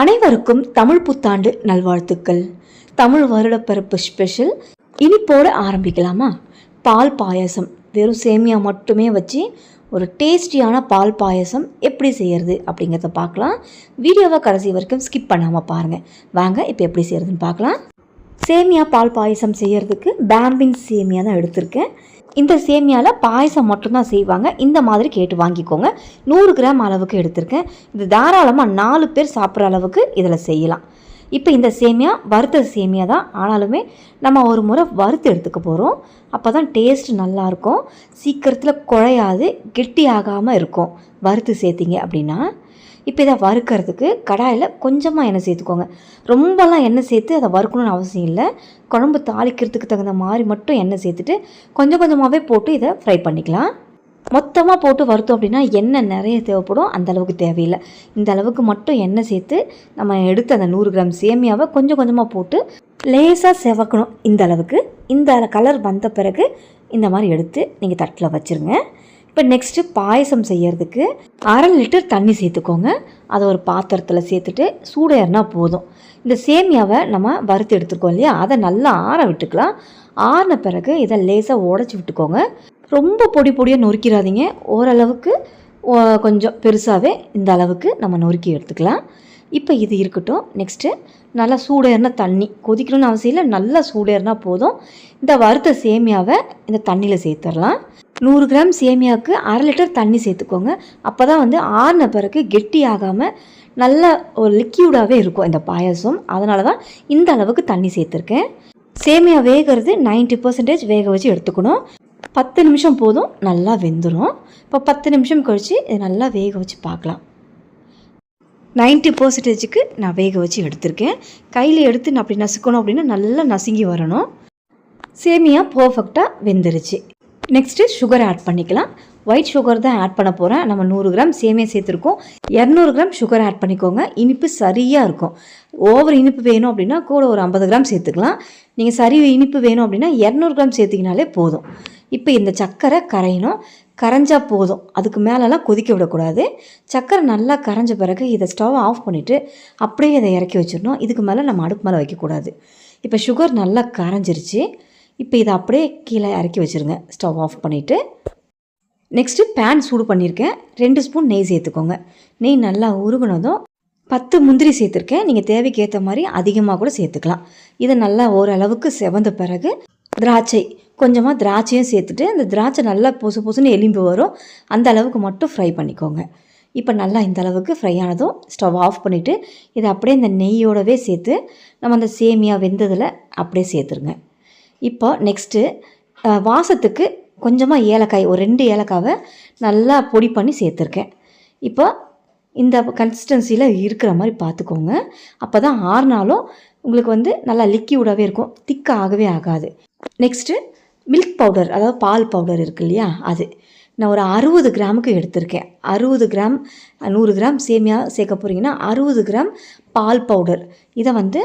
அனைவருக்கும் தமிழ் புத்தாண்டு நல்வாழ்த்துக்கள். தமிழ் வருடப்பிறப்பு ஸ்பெஷல் இனிப்போடு ஆரம்பிக்கலாமா? பால் பாயாசம். வெறும் சேமியா மட்டுமே வச்சு ஒரு டேஸ்டியான பால் பாயாசம் எப்படி செய்கிறது அப்படிங்கிறத பார்க்கலாம். வீடியோவை கடைசி வரைக்கும் ஸ்கிப் பண்ணாமல் பாருங்கள் வாங்க இப்போ எப்படி செய்கிறதுன்னு பார்க்கலாம். சேமியா பால் பாயசம் செய்கிறதுக்கு பேம்பின் சேமியா தான் எடுத்திருக்கேன். இந்த சேமியாவில் பாயசம் மட்டும்தான் செய்வாங்க. இந்த மாதிரி கேட்டு வாங்கிக்கோங்க. நூறு கிராம் அளவுக்கு எடுத்திருக்கேன். இது தாராளமாக நாலு பேர் சாப்பிட்ற அளவுக்கு இதில் செய்யலாம். இப்போ இந்த சேமியா வறுத்த சேமியா தான். ஆனாலுமே நம்ம ஒரு முறை வறுத்து எடுத்துக்க போகிறோம் அப்போ தான் டேஸ்ட் நல்லாயிருக்கும் சீக்கிரத்தில் குழையாது கெட்டி ஆகாமல் இருக்கும். வறுத்து சேர்த்திங்க அப்படின்னா இப்போ இதை வறுக்கிறதுக்கு கடாயில் கொஞ்சமாக எண்ணெய் சேர்த்துக்கோங்க. ரொம்பலாம் எண்ணெய் சேர்த்து அதை வறுக்கணும்னு அவசியம் இல்லை. குழம்பு தாளிக்கிறதுக்கு தகுந்த மாதிரி மட்டும் எண்ணெய் சேர்த்துட்டு கொஞ்சம் கொஞ்சமாகவே போட்டு இதை ஃப்ரை பண்ணிக்கலாம். மொத்தமாக போட்டு வறுத்தோம் அப்படின்னா எண்ணெய் நிறைய தேவைப்படும். அந்த அளவுக்கு தேவையில்லை. இந்த அளவுக்கு மட்டும் எண்ணெய் சேர்த்து நம்ம எடுத்து அந்த நூறு கிராம் சேமியாவை கொஞ்சம் கொஞ்சமாக போட்டு லேசாக செவக்கணும் இந்த அளவுக்கு. இந்த கலர் வந்த பிறகு இந்த மாதிரி எடுத்து நீங்கள் தட்டில் வச்சுருங்க. இப்போ நெக்ஸ்ட்டு பாயசம் செய்யறதுக்கு அரை லிட்டர் தண்ணி சேர்த்துக்கோங்க. அதை ஒரு பாத்திரத்தில் சேர்த்துட்டு சூடேறினா போதும். இந்த சேமியாவை நம்ம வறுத்து எடுத்துருக்கோம் இல்லையா? அதை நல்லா ஆற விட்டுக்கலாம். ஆறின பிறகு இதை லேசாக உடச்சி விட்டுக்கோங்க. ரொம்ப பொடி பொடியாக நொறுக்கிடாதீங்க. ஓரளவுக்கு கொஞ்சம் பெருசாகவே இந்த அளவுக்கு நம்ம நொறுக்கி எடுத்துக்கலாம். இப்போ இது இருக்கட்டும். நெக்ஸ்ட்டு நல்லா சூடேறின தண்ணி. கொதிக்கணும்னு அவசியம் இல்லை. நல்லா சூடேறினா போதும். இந்த வறுத்த சேமியாவை இந்த தண்ணியில் சேர்த்துடலாம். நூறு கிராம் சேமியாவுக்கு அரை லிட்டர் தண்ணி சேர்த்துக்கோங்க. அப்போ தான் வந்து ஆறின பிறகு கெட்டி ஆகாமல் நல்ல ஒரு லிக்யூடாகவே இருக்கும் இந்த பாயசம். அதனால தான் இந்த அளவுக்கு தண்ணி சேர்த்துருக்கேன். சேமியா வேகிறது 90% பர்சன்டேஜ் வேக வச்சு எடுத்துக்கணும். பத்து நிமிஷம் போதும் நல்லா வெந்துடும் இப்போ பத்து நிமிஷம் கழித்து இதை நல்லா வேக வச்சு பார்க்கலாம் 90% பர்சன்டேஜுக்கு நான் வேக வச்சு எடுத்திருக்கேன். கையில் எடுத்து நான் அப்படி நசுக்கணும் அப்படின்னா நல்லா நசுங்கி வரணும். சேமியா பர்ஃபெக்டாக வெந்துருச்சு. நெக்ஸ்ட்டு சுகர் ஆட் பண்ணிக்கலாம். ஒயிட் சுகர் தான் ஆட் பண்ண போகிறேன் நம்ம நூறு கிராம் சேமியா சேர்த்துருக்கோம். இரநூறு கிராம் சுகர் ஆட் பண்ணிக்கோங்க. இனிப்பு சரியாக இருக்கும். ஓவர் இனிப்பு வேணும் அப்படின்னா கூட ஒரு ஐம்பது கிராம் சேர்த்துக்கலாம். நீங்கள் சரி இனிப்பு வேணும் அப்படின்னா இரநூறு கிராம் சேர்த்திங்கனாலே போதும். இப்போ இந்த சர்க்கரை கரையணும். கரைஞ்சால் போதும். அதுக்கு மேலெல்லாம் கொதிக்க விடக்கூடாது. சர்க்கரை நல்லா கரைஞ்ச பிறகு இதை ஸ்டவ் ஆஃப் பண்ணிவிட்டு அப்படியே இதை இறக்கி வச்சிடணும். இதுக்கு மேலே நம்ம அடுப்பு மேலே வைக்கக்கூடாது. இப்போ சுகர் நல்லா கரைஞ்சிருச்சு. இப்போ இதை அப்படியே கீழே இறக்கி வச்சுருங்க. ஸ்டவ் ஆஃப் பண்ணிவிட்டு நெக்ஸ்ட்டு பேன் சூடு பண்ணியிருக்கேன். ரெண்டு ஸ்பூன் நெய் சேர்த்துக்கோங்க. நெய் நல்லா உருகுனதும் பத்து முந்திரி சேர்த்துருக்கேன். நீங்கள் தேவைக்கு ஏற்ற மாதிரி அதிகமாக கூட சேர்த்துக்கலாம். இதை நல்லா ஓரளவுக்கு செவந்த பிறகு திராட்சை கொஞ்சமாக திராட்சையும் சேர்த்துட்டு அந்த திராட்சை நல்லா பொசு பொசுன்னு எலும்பு வரும். அந்த அளவுக்கு மட்டும் ஃப்ரை பண்ணிக்கோங்க. இப்போ நல்லா இந்த அளவுக்கு ஃப்ரை ஆனதும் ஸ்டவ் ஆஃப் பண்ணிவிட்டு இதை அப்படியே இந்த நெய்யோடவே சேர்த்து நம்ம அந்த சேமியா வெந்ததில் அப்படியே சேர்த்துருங்க. இப்போ நெக்ஸ்ட்டு வாசத்துக்கு கொஞ்சமாக ஏலக்காய் ஒரு ரெண்டு ஏலக்காவை நல்லா பொடி பண்ணி சேர்த்துருக்கேன். இப்போ இந்த கன்சிஸ்டன்சியில் இருக்கிற மாதிரி பார்த்துக்கோங்க. அப்போ தான் ஆறுனாலும் உங்களுக்கு வந்து நல்லா லிக்யூடாகவே இருக்கும். திக்காகவே ஆகவே ஆகாது. நெக்ஸ்ட்டு மில்க் பவுடர் அதாவது பால் பவுடர் இருக்கு இல்லையா? அது. நான் ஒரு அறுபது கிராமுக்கு எடுத்திருக்கேன். அறுபது கிராம் நூறு கிராம் சேமியா சேர்க்க போகிறீங்கன்னா அறுபது கிராம் பால் பவுடர் இதை வந்து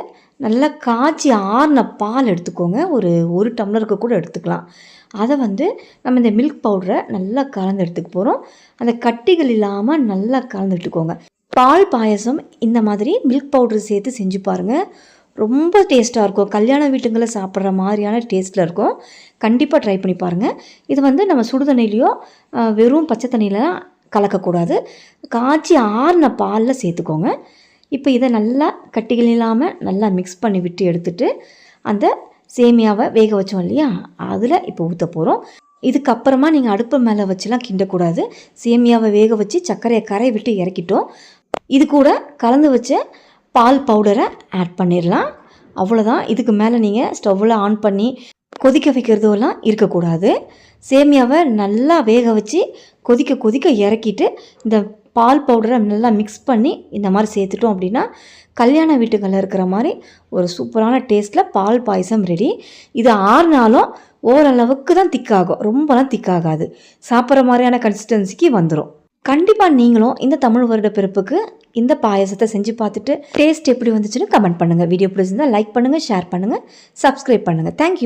நல்லா காய்ச்சி ஆறின பால் எடுத்துக்கோங்க. ஒரு ஒரு டம்ளருக்கு கூட எடுத்துக்கலாம். அதை வந்து நம்ம இந்த மில்க் பவுடரை நல்லா கலந்து எடுத்துக்க போகிறோம் அந்த கட்டிகள் இல்லாமல் நல்லா கலந்து எடுத்துக்கோங்க. பால் பாயசம் இந்த மாதிரி மில்க் பவுடர் சேர்த்து செஞ்சு பாருங்கள் ரொம்ப டேஸ்ட்டாக இருக்கும். கல்யாண வீட்டுங்களில் சாப்பிட்ற மாதிரியான டேஸ்ட்டில் இருக்கும். கண்டிப்பாக ட்ரை பண்ணி பாருங்கள் இது வந்து நம்ம சுடு தண்ணியிலையோ வெறும் பச்சை தண்ணியிலலாம் கலக்கக்கூடாது. காய்ச்சி ஆறின பாலில் சேர்த்துக்கோங்க. இப்போ இதை நல்லா கட்டிகள் இல்லாமல் நல்லா மிக்ஸ் பண்ணி விட்டு எடுத்துட்டு அந்த சேமியாவை வேக வச்சோம் இல்லையா? அதில் இப்போ ஊற்ற போகிறோம் இதுக்கப்புறமா நீங்கள் அடுப்பு மேலே வச்சுலாம் கிண்டக்கூடாது. சேமியாவை வேக வச்சு சர்க்கரையை கரை விட்டு இறக்கிட்டோம். இது கூட கலந்து வச்ச பால் பவுடரை ஆட் பண்ணிடலாம் அவ்வளோதான் இதுக்கு மேலே நீங்கள் ஸ்டவ்வில் ஆன் பண்ணி கொதிக்க வைக்கிறதெல்லாம் இருக்கக்கூடாது. சேமியாவை நல்லா வேக வச்சு கொதிக்க கொதிக்க இறக்கிட்டு இந்த பால் பவுடரை நல்லா மிக்ஸ் பண்ணி இந்த மாதிரி சேர்த்துட்டோம் அப்படின்னா கல்யாண வீட்டுகளில் இருக்கிற மாதிரி ஒரு சூப்பரான டேஸ்ட்டில் பால் பாயசம் ரெடி இது ஆறுனாலும் ஓரளவுக்கு தான் திக்காகும் ரொம்பலாம் திக்காகாது சாப்பிட்ற மாதிரியான கன்சிஸ்டன்சிக்கு வந்துடும் கண்டிப்பாக நீங்களும் இந்த தமிழ் வருட பிறப்புக்கு இந்த பாயசத்தை செஞ்சு பார்த்துட்டு டேஸ்ட் எப்படி வந்துச்சுன்னு கமெண்ட் பண்ணுங்கள் வீடியோ பிடிச்சிருந்தால் லைக் பண்ணுங்கள் ஷேர் பண்ணுங்கள் சப்ஸ்கிரைப் பண்ணுங்கள் தேங்க்யூ